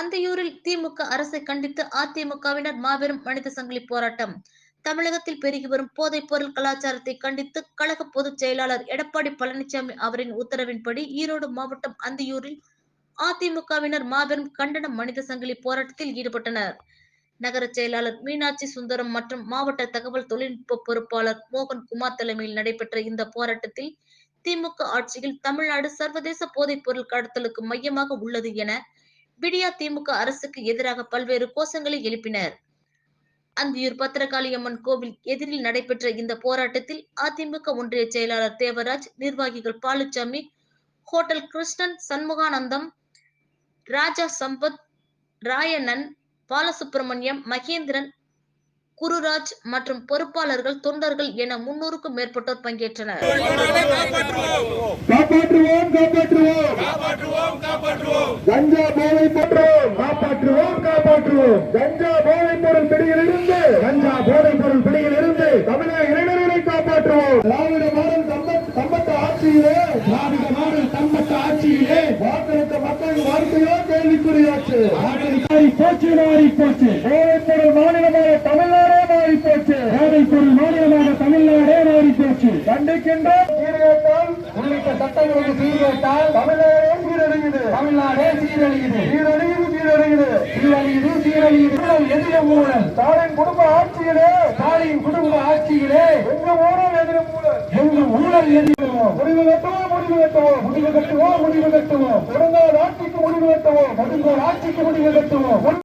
அந்தையூரில் திமுக அரசை கண்டித்து அதிமுகவினர் மாபெரும் மனித சங்கிலி போராட்டம். தமிழகத்தில் பெருகி வரும் போதைப் பொருள் கலாச்சாரத்தை கண்டித்து கழக பொதுச் செயலாளர் எடப்பாடி பழனிசாமி அவரின் உத்தரவின்படி ஈரோடு மாவட்டம் அந்தியூரில் அதிமுகவினர் மாபெரும் கண்டன மனித சங்கிலி போராட்டத்தில் ஈடுபட்டனர். நகர செயலாளர் மீனாட்சி சுந்தரம் மற்றும் மாவட்ட தகவல் தொழில்நுட்ப பொறுப்பாளர் மோகன் குமார் தலைமையில் நடைபெற்ற இந்த போராட்டத்தில் திமுக ஆட்சியில் தமிழ்நாடு சர்வதேச போதைப் பொருள் கடத்தலுக்கு மையமாக உள்ளது என விடியா திமுக அரசுக்கு எதிராக பல்வேறு கோஷங்களை எழுப்பினர். அந்தியூர் பத்திரகாளியம்மன் கோவில் எதிரில் நடைபெற்ற இந்த போராட்டத்தில் அதிமுக ஒன்றிய செயலாளர் தேவராஜ் நிர்வாகிகள் பாலுச்சாமி ஹோட்டல் கிருஷ்ணன் சண்முகானந்தம் ராஜா சம்பத் ராயண்ணன் பாலசுப்பிரமணியம் மகேந்திரன் குருராஜ் மற்றும் பொறுப்பாளர்கள் தொண்டர்கள் என முன்னூறுக்கும் மேற்பட்டோர் பங்கேற்றனர். காப்பாற்றுவோம் காப்பாற்றுவோம். கஞ்சா போதை போற்றுவோம் காப்பாற்றுவோம். காப்பாற்றுவோம் கஞ்சா போதை பொருள் பிடியில் இருந்து கஞ்சா போதை பொருள் பிடியில் இருந்து தமிழக இளைஞர்களை காப்பாற்றுவோம். திராவிட மாடல் சம்பத் சம்பத்த ஆட்சியிலே திராவிட மாடல் சம்பத்த ஆட்சியிலே வாக்களித்த மக்களின் வாழ்க்கையோ கேள்விக்குறியாச்சு. போச்சு மாறி போச்சு. போதைப் பொருள் மாநிலமாக தமிழ்நாடே மாறி போச்சு. போதைப் பொருள் மாநிலமாக தமிழ்நாடே மாறி போச்சு. கண்டிக்கின்றோம். சீர்கேட்டால் உள்ளிட்ட சட்டங்களுக்கு சீர்கேட்டால் தமிழ்நாடே சீரழியுது. தமிழ்நாடே சீரழியுது. சீரழியுது. சீரழியுது சீரழியுது சீரழியுது ஊழல் எதிர ஊழல். ஸ்டாலின் குடும்ப ஆட்சியிலே ஸ்டாலின் குடும்ப ஆட்சியிலே எங்க ஊழல் எதிர எங்க ஊழல் எதிரவோம் முடிவு கட்டுவோம் முடிவு கட்டுவோம் முடிவு கட்டுவோம் முடிவு கட்டுவோம் ஒழுங்கார் ஆட்சிக்கு முடிவு கட்டுவோம் ஒழுங்கார் ஆட்சிக்கு முடிவு கட்டுவோம்